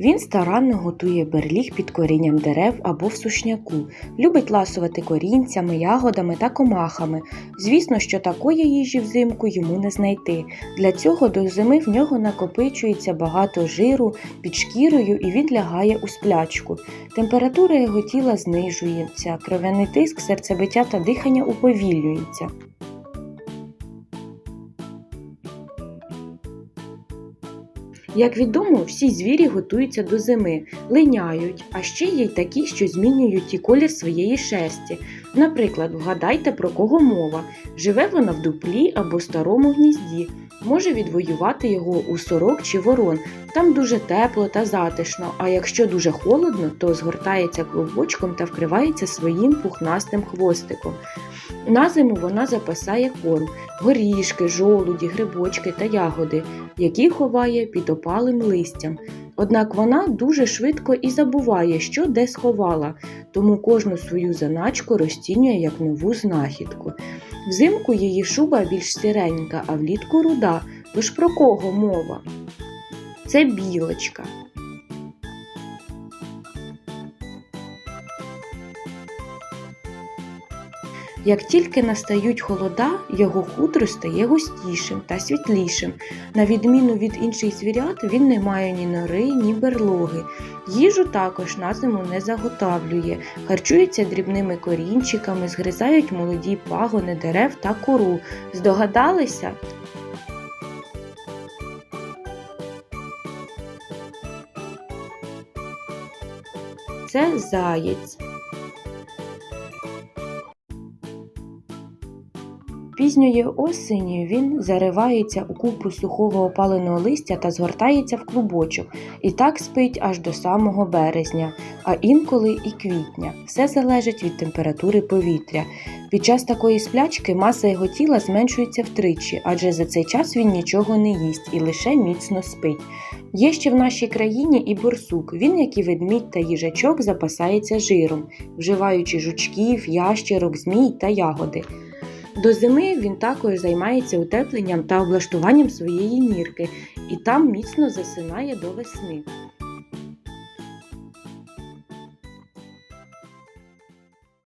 Він старанно готує берліг під корінням дерев або в сушняку, любить ласувати корінцями, ягодами та комахами. Звісно, що такої їжі взимку йому не знайти. Для цього до зими в нього накопичується багато жиру під шкірою і він лягає у сплячку. Температура його тіла знижується, кров'яний тиск, серцебиття та дихання уповільнюється. Як відомо, всі звірі готуються до зими, линяють, а ще є й такі, що змінюють і колір своєї шерсті. Наприклад, вгадайте, про кого мова. Живе вона в дуплі або старому гнізді, може відвоювати його у сорок чи ворон. Там дуже тепло та затишно, а якщо дуже холодно, то згортається клубочком та вкривається своїм пухнастим хвостиком. На зиму вона запасає корм, горішки, жолуді, грибочки та ягоди, які ховає під опалим листям. Однак вона дуже швидко і забуває, що де сховала, тому кожну свою заначку розцінює як нову знахідку. Взимку її шуба більш сиренька, а влітку руда. Тож про кого мова? Це білочка. Як тільки настають холода, його хутро стає густішим та світлішим. На відміну від інших звірят, він не має ні нори, ні берлоги. Їжу також на зиму не заготавлює, харчується дрібними корінчиками, згризають молоді пагони дерев та кору. Здогадалися? Це заєць. Пізньої осені він заривається у купу сухого опаленого листя та згортається в клубочок, і так спить аж до самого березня, а інколи і квітня. Все залежить від температури повітря. Під час такої сплячки маса його тіла зменшується втричі, адже за цей час він нічого не їсть і лише міцно спить. Є ще в нашій країні і борсук. Він, як і ведмідь та їжачок, запасається жиром, вживаючи жучків, ящерок, змій та ягоди. До зими він також займається утепленням та облаштуванням своєї нірки і там міцно засинає до весни.